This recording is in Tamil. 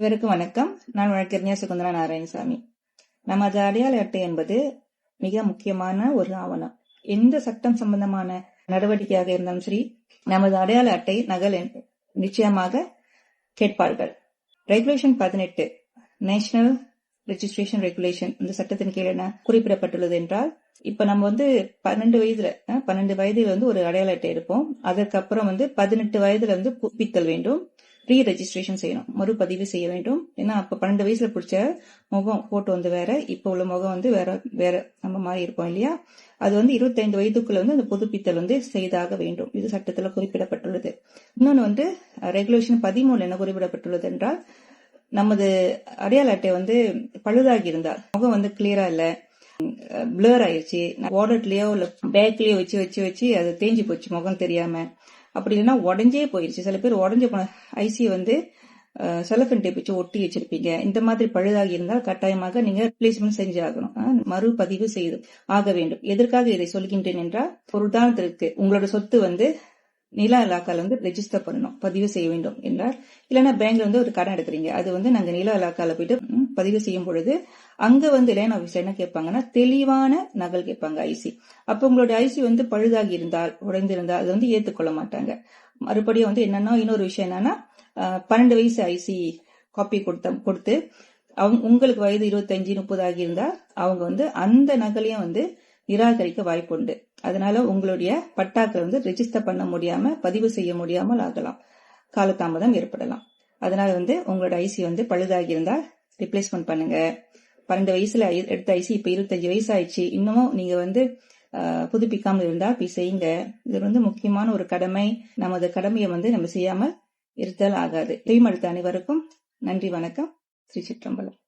இவருக்கு வணக்கம். நான் வழக்கறிஞர் சுகுந்தரா நாராயணசாமி. நமது அடையாள அட்டை என்பது மிக முக்கியமான ஒரு ஆவணம். எந்த சட்டம் சம்பந்தமான நடவடிக்கையாக இருந்தாலும் சரி நமது அடையாள அட்டை நகல் என்- நிச்சயமாக கேட்பார்கள். ரெகுலேஷன் பதினெட்டு நேஷனல் ரெஜிஸ்ட்ரேஷன் ரெகுலேஷன் இந்த சட்டத்தின் கீழ் என்ன குறிப்பிடப்பட்டுள்ளது என்றால் இப்ப நம்ம வந்து பன்னெண்டு வயதுல பன்னெண்டு வயதுல வந்து ஒரு அடையாள அட்டை எடுப்போம். அதற்கப்புறம் வந்து பதினெட்டு வயதுல வந்து புப்பித்தல் வேண்டும். ப்ரீ ரெஜிஸ்ட்ரேஷன் செய்யணும். மறுபதிவு செய்ய வேண்டும். ஏன்னா அப்போ பன்னெண்டு வயசுல பிடிச்ச முகம் போட்டோ வந்து வேற. இப்போ உள்ள முகம் வந்து வேற வேற நம்ம மாதிரி இருப்போம் இல்லையா? அது வந்து இருபத்தைந்து வயதுக்குள்ள வந்து அந்த புதுப்பித்தல் வந்து செய்தாக வேண்டும். இது சட்டத்தில் குறிப்பிடப்பட்டுள்ளது. இன்னொன்று வந்து ரெகுலேஷன் பதிமூணு என்ன குறிப்பிடப்பட்டுள்ளது என்றால் நமது அடையாள அட்டை வந்து பழுதாகி இருந்தால் முகம் வந்து கிளியரா இல்லை பிளர் ஆயிடுச்சு வாலெட்லயோ இல்ல பேக்லயோ வச்சு வச்சு வச்சு அது தேஞ்சு போச்சு முகம் தெரியாம. அப்படி இல்லைன்னா உடஞ்சே போயிருச்சு. சில பேர் உடஞ்ச போன ஐசி வந்து செலஃபன் டேப் வச்சு ஒட்டி வச்சிருப்பீங்க. இந்த மாதிரி பழுதாகி இருந்தால் கட்டாயமாக நீங்க ரிப்ளேஸ்மெண்ட் செஞ்சு ஆகணும். மறுபதிவு செய்து ஆக வேண்டும். எதற்காக இதை சொல்கின்றேன் என்றால் ஒரு உதாரணத்திற்கு உங்களோட சொத்து வந்து நில இலாக்கால வந்து ரெஜிஸ்டர் பண்ணணும். பதிவு செய்ய வேண்டும் என்றால் இல்லைன்னா பேங்க்ல வந்து ஒரு கடன் எடுக்கிறீங்க. அது வந்து நாங்க நில இலாக்கால போயிட்டு பதிவு செய்யும் பொழுது அங்க வந்து லேன் ஆபீஸ்ல என்ன கேட்பாங்கன்னா தெளிவான நகல் கேட்பாங்க ஐசி அப்ப உங்களுடைய ஐசி வந்து பழுதாகி இருந்தால் உடைந்திருந்தால் அது வந்து ஏத்துக்கொள்ள மாட்டாங்க. மறுபடியும் வந்து என்னன்னா இன்னொரு விஷயம் என்னன்னா பன்னெண்டு வயசு ஐசி காப்பி கொடுத்த கொடுத்து அவங்க உங்களுக்கு வயது இருபத்தஞ்சு முப்பது ஆகி இருந்தா அவங்க வந்து அந்த நகலையும் வந்து நிராகரிக்க வாய்ப்பு உண்டு. அதனால உங்களுடைய பட்டாக்களை வந்து ரெஜிஸ்டர் பண்ண முடியாம பதிவு செய்ய முடியாமல் ஆகலாம். காலதாமதம் ஏற்படலாம். அதனால வந்து உங்களோட ஐசி வந்து பழுதாகி இருந்தா ரிப்ளேஸ்மெண்ட் பண்ணுங்க. பன்னெண்டு வயசுல எடுத்த ஐசி இப்ப இருபத்தஞ்சு வயசு ஆயிடுச்சு இன்னமும் நீங்க வந்து புதுப்பிக்காமல் இருந்தா போய் செய்யுங்க. இது வந்து முக்கியமான ஒரு கடமை. நமது கடமையை வந்து நம்ம செய்யாம இருத்தல் ஆகாது. தீமழுத்த அனைவருக்கும் நன்றி வணக்கம். ஸ்ரீ சிற்றம்பலம்.